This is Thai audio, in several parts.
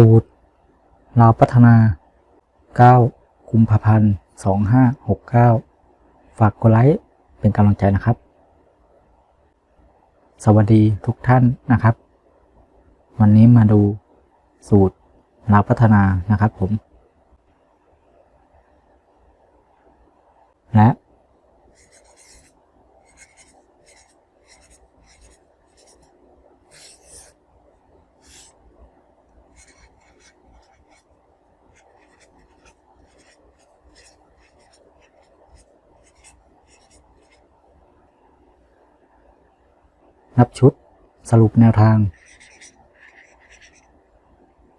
สูตรเราพัฒนา 9 กุมภาพันธ์ 2569 ฝากกดไลค์เป็นกำลังใจนะครับ สวัสดีทุกท่านนะครับ วันนี้มาดูสูตรเราพัฒนานะครับผม และ นับชุดสรุปแนวทาง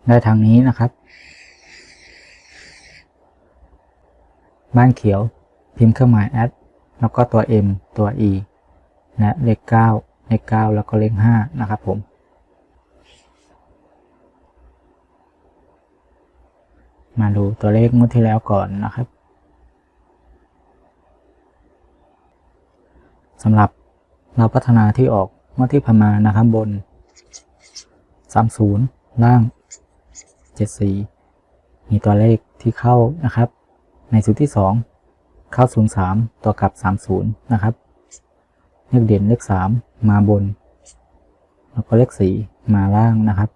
ได้ทางนี้นะครับ บ้านเขียวพิมพ์เครื่องหมายแอดแล้วก็ตัว M ตัว E และเลข9เลข9แล้วก็เลข5นะครับผม มาดูตัวเลขงวดที่แล้วก่อนนะครับสำหรับเราพัฒนาที่ออก งวดที่ผ่านมานะครับ บน 30 ล่าง 74 มีตัวเลขที่เข้านะครับ ในสูตรที่ 2 เข้า 03 ตัวกลับ 30 นะครับ เลขเด่นเลข 3 มาบน แล้วก็เลข 4 มาล่างนะครับ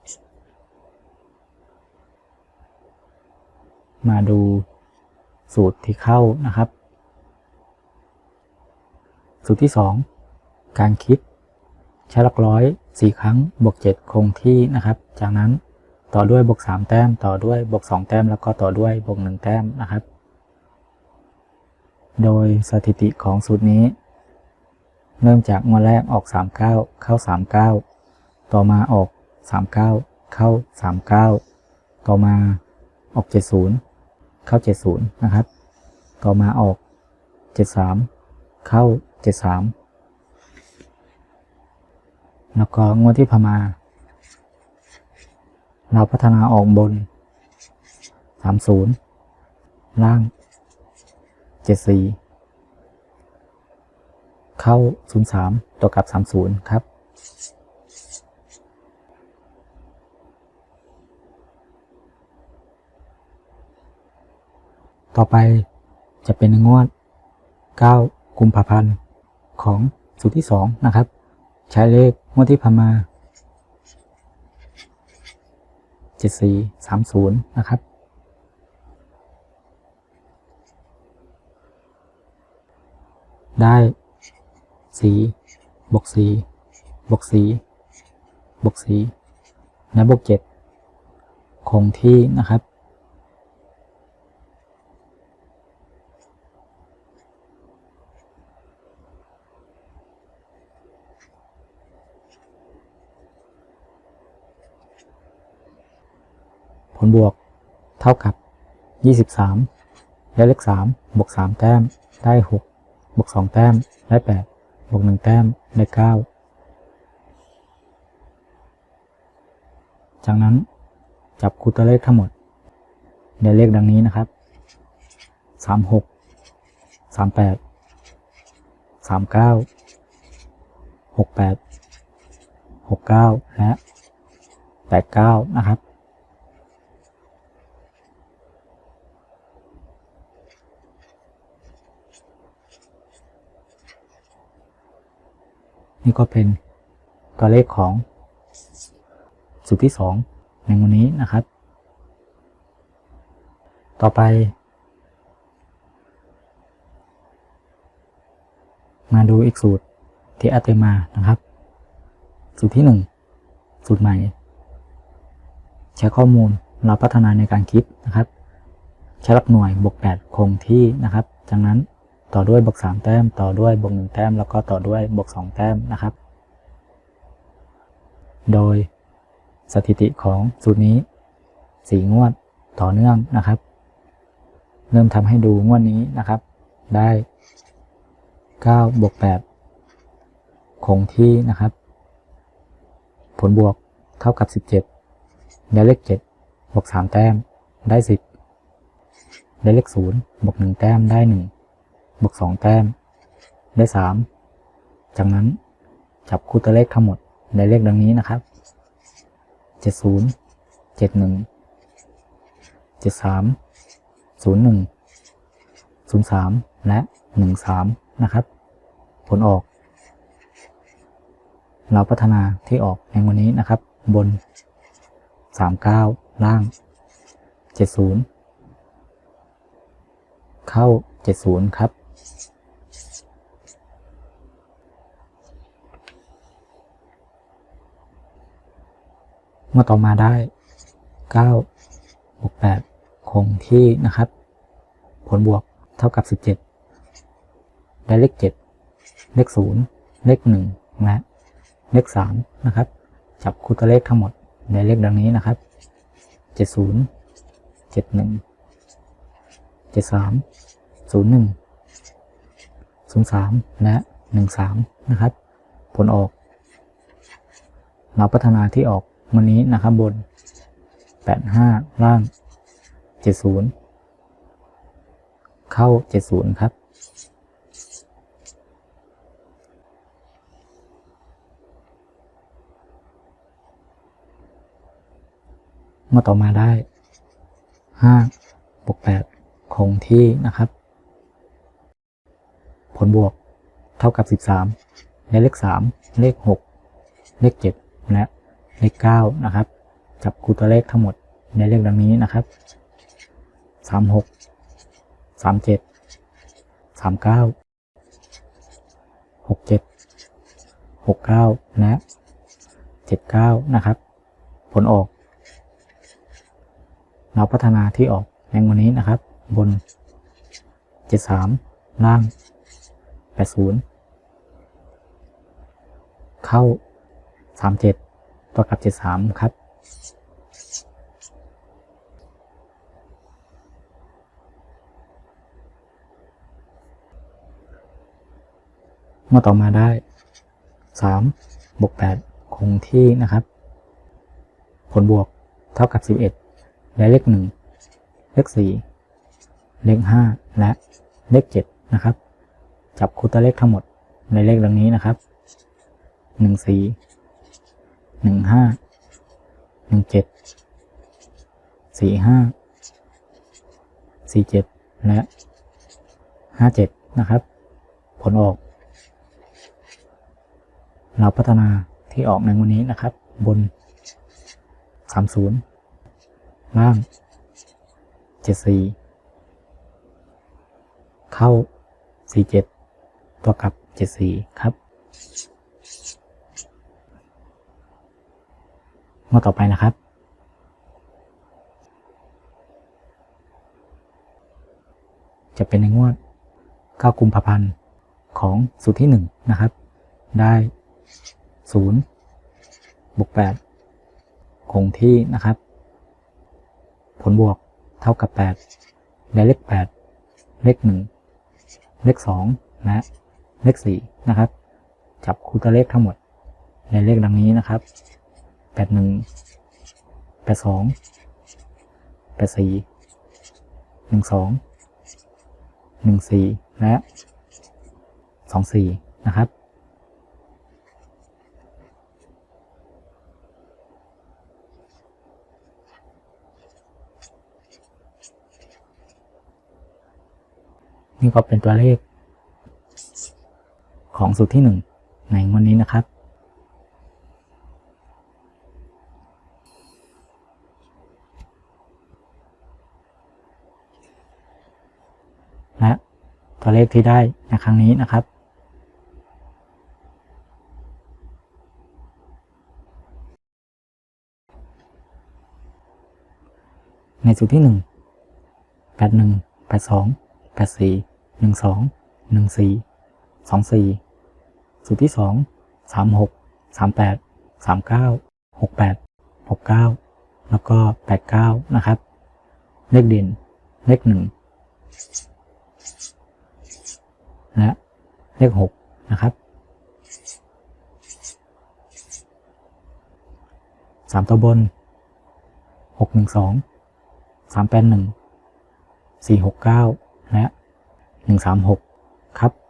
มาดูสูตรที่เข้านะครับ สูตรที่ 2 การคิด ใช้หลักร้อย 4 ครั้งบวก 7 คงที่นะครับ จากนั้นต่อด้วยบวก 3 แต้ม ต่อด้วยบวก 2 แต้ม แล้วก็ต่อด้วยบวก 1 แต้มนะครับ โดยสถิติของสูตรนี้ เริ่มจากงวดแรกออก 39 เข้า 39 ต่อมาออก 39 เข้า 39 ต่อมาออก 70 เข้า 70 นะครับ ต่อมาออก 73 เข้า 73 แล้วก็งวดที่ผ่านมา เราพัฒนาออกบน 30 ล่าง 74 เข้า 03 ตัวกลับ 30 ครับต่อไปจะเป็นงวด 9 กุมภาพันธ์ของสูตรที่ 2 นะครับ ใช้เลขงวดที่ผ่านมา7430นะครับ ได้สีบวกสีบวกสีบวกสีและบวกเจ็ดคงที่นะครับ ลบวกเท่ากับ 23และเลข 3 บวก 3 แต้ม ได้ 6 บวก 2 แต้ม ได้ 8 บวก 1 แต้ม ได้ 9 จากนั้นจับคูตัวเลขทั้งหมด ได้เลขดังนี้นะครับ 36 38 39 68 69 และ 89 นะครับ นี่ก็เป็นตัวเลขของสูตรที่ 2 ในวันนี้นะครับ ต่อไป มาดูอีกสูตรที่อาเตมานะครับ สูตรที่ 1 สูตรใหม่ ใช้ข้อมูลเราพัฒนาในการคิดนะครับ ใช้หลักหน่วยบวก8คงที่นะครับจากนั้น ต่อด้วยบวก3แต้ม ต่อด้วยบวก1แต้ม แล้วก็ต่อด้วยบวก2แต้มนะครับ โดยสถิติของสูตรนี้4งวดต่อเนื่องนะครับ เริ่มทำให้ดูงวดนี้นะครับ ได้9บวก8คงที่นะครับ ผลบวกเท่ากับ 17 ได้เลข7บวก3แต้มได้ 10 ได้เลข0บวก1แต้มได้ 1 บวก2แต้ม ได้3จากนั้นจับคู่ตัวเลขทั้งหมดในเลขดังนี้นะครับ70 71เจ็ดสามศูนย์หนึ่งศูนย์สามและหนึ่งสามนะครับ ผลออก เราพัฒนาที่ออกในวันนี้นะครับ บนสามเก้าล่างเจ็ดศูนย์เข้าเจ็ดศูนย์ครับ มื่อต่อมาได้9บวก8คงที่นะครับ ผลบวกเท่ากับ 17 ได้เลข 7 เลข 0 เลข 1 และเลข 3 นะครับ จับคู่ตัวเลขทั้งหมดได้เลขดังนี้นะครับ 70 71 73 01 03 และ 13 นะครับ ผลออก เราพัฒนาที่ออก วันนี้นะครับบน 85 ล่าง 70 เข้า 70 ครับ เมื่อต่อมาได้ 5 บวก 8 คงที่นะครับ ผลบวกเท่ากับ 13 และเลข 3 เลข 6 เลข 7 และ เลข9นะครับ จับคู่ตัวเลขทั้งหมดในเลขดังนี้นะครับ 36 37 39 67 69 และ 79 นะครับ ผลออก เราพัฒนาที่ออกในวันนี้นะครับ บน 73 ล่าง 80 เข้า 37 ตัวกับ73ครับ เมื่อต่อมาได้3บวก8คงที่นะครับ ผลบวกเท่ากับ11และเลข1เลข4เลข5และเลข7นะครับ จับคู่ตัวเลขทั้งหมดในเลขดังนี้นะครับ หนึ่งห้าหนึ่งเจ็ดสี่ห้าสี่เจ็ดและห้าเจ็ดนะครับ ผลออก เราพัฒนาที่ออกในวันนี้นะครับ บนสามศูนย์ล่างเจ็ดสี่เข้าสี่เจ็ดตัวกับเจ็ดสี่ครับ งวดต่อไปนะครับ จะเป็นในงวด 9 กุมภาพันธ์ของสูตรที่ 1 นะครับ ได้ 0 บวก 8 คงที่นะครับ ผลบวกเท่ากับ8ได้เลข 8 เลข 1 เลข 2 และเลข 4 นะครับ จับคู่ตัวเลขทั้งหมดในเลขดังนี้นะครับ แปดหนึ่งแปดสองแปดสี่หนึ่งสองหนึ่งสี่และสองสี่นะครับ นี่ก็เป็นตัวเลขของสูตรที่หนึ่งในวันนี้นะครับ และ ตัวเลขที่ได้ในครั้งนี้นะครับในสูตรที่หนึ่งแปดหนึ่งแปดสองแปดสี่หนึ่งสองหนึ่งสี่สองสี่สูตรที่สองสามหกสามแปดสามเก้าหกแปดหกเก้าแล้วก็แปดเก้านะครับ เลขเด่น เลขหนึ่ง นึ่งและเลขหกนะครับสามตัวบนหกหนึ่งสองสามแปดหนึ่งสี่หกเก้าและหนึ่งสามหกครับ น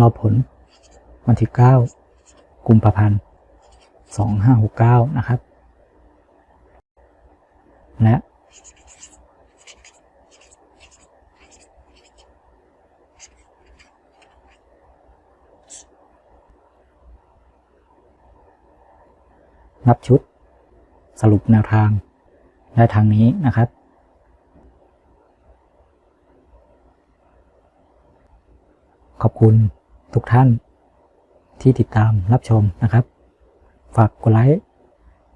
รอผล วันที่ 9 กุมภาพันธ์ 2569 นะครับ และนับชุด สรุปแนวทางได้ทางนี้นะครับ ขอบคุณ ทุกท่านที่ติดตามรับชมนะครับ ฝากกดไลค์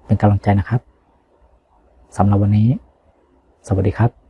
เป็นกำลังใจนะครับสำหรับวันนี้ สวัสดีครับ